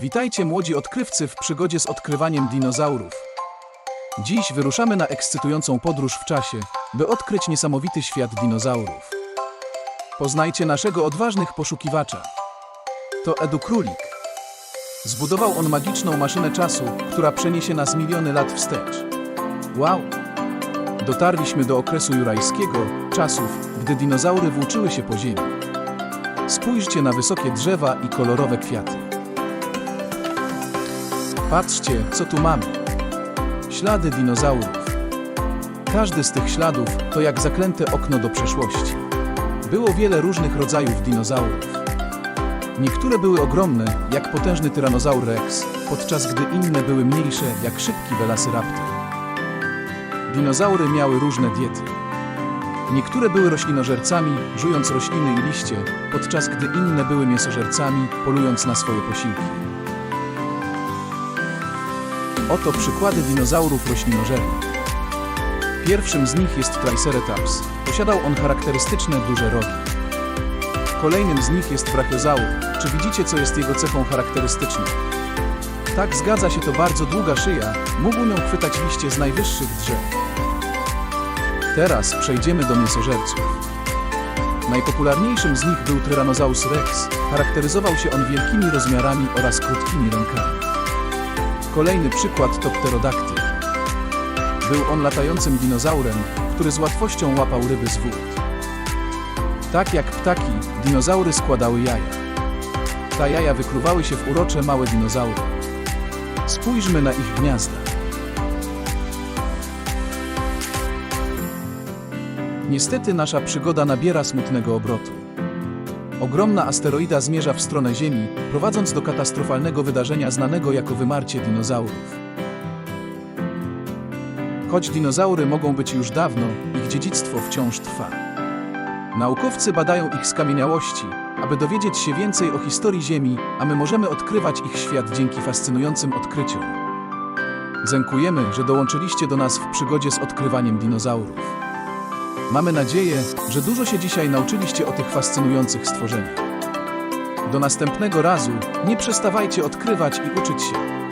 Witajcie młodzi odkrywcy w przygodzie z odkrywaniem dinozaurów. Dziś wyruszamy na ekscytującą podróż w czasie, by odkryć niesamowity świat dinozaurów. Poznajcie naszego odważnych poszukiwacza. To Edu Królik. Zbudował on magiczną maszynę czasu, która przeniesie nas miliony lat wstecz. Wow! Dotarliśmy do okresu jurajskiego, czasów, gdy dinozaury włóczyły się po ziemi. Spójrzcie na wysokie drzewa i kolorowe kwiaty. Patrzcie, co tu mamy. Ślady dinozaurów. Każdy z tych śladów to jak zaklęte okno do przeszłości. Było wiele różnych rodzajów dinozaurów. Niektóre były ogromne, jak potężny tyranozaur Rex, podczas gdy inne były mniejsze, jak szybki Velociraptor. Dinozaury miały różne diety. Niektóre były roślinożercami, żując rośliny i liście, podczas gdy inne były mięsożercami, polując na swoje posiłki. Oto przykłady dinozaurów roślinożernych. Pierwszym z nich jest Triceratops. Posiadał on charakterystyczne duże rogi. Kolejnym z nich jest Brachiozaur. Czy widzicie, co jest jego cechą charakterystyczną? Tak, zgadza się, to bardzo długa szyja. Mógł nią chwytać liście z najwyższych drzew. Teraz przejdziemy do mięsożerców. Najpopularniejszym z nich był Tyrannosaurus rex. Charakteryzował się on wielkimi rozmiarami oraz krótkimi rękami. Kolejny przykład to pterodaktyl. Był on latającym dinozaurem, który z łatwością łapał ryby z wód. Tak jak ptaki, dinozaury składały jaja. Ta jaja wykluwały się w urocze małe dinozaury. Spójrzmy na ich gniazda. Niestety nasza przygoda nabiera smutnego obrotu. Ogromna asteroida zmierza w stronę Ziemi, prowadząc do katastrofalnego wydarzenia znanego jako wymarcie dinozaurów. Choć dinozaury mogą być już dawno, ich dziedzictwo wciąż trwa. Naukowcy badają ich skamieniałości, aby dowiedzieć się więcej o historii Ziemi, a my możemy odkrywać ich świat dzięki fascynującym odkryciom. Dziękujemy, że dołączyliście do nas w przygodzie z odkrywaniem dinozaurów. Mamy nadzieję, że dużo się dzisiaj nauczyliście o tych fascynujących stworzeniach. Do następnego razu nie przestawajcie odkrywać i uczyć się.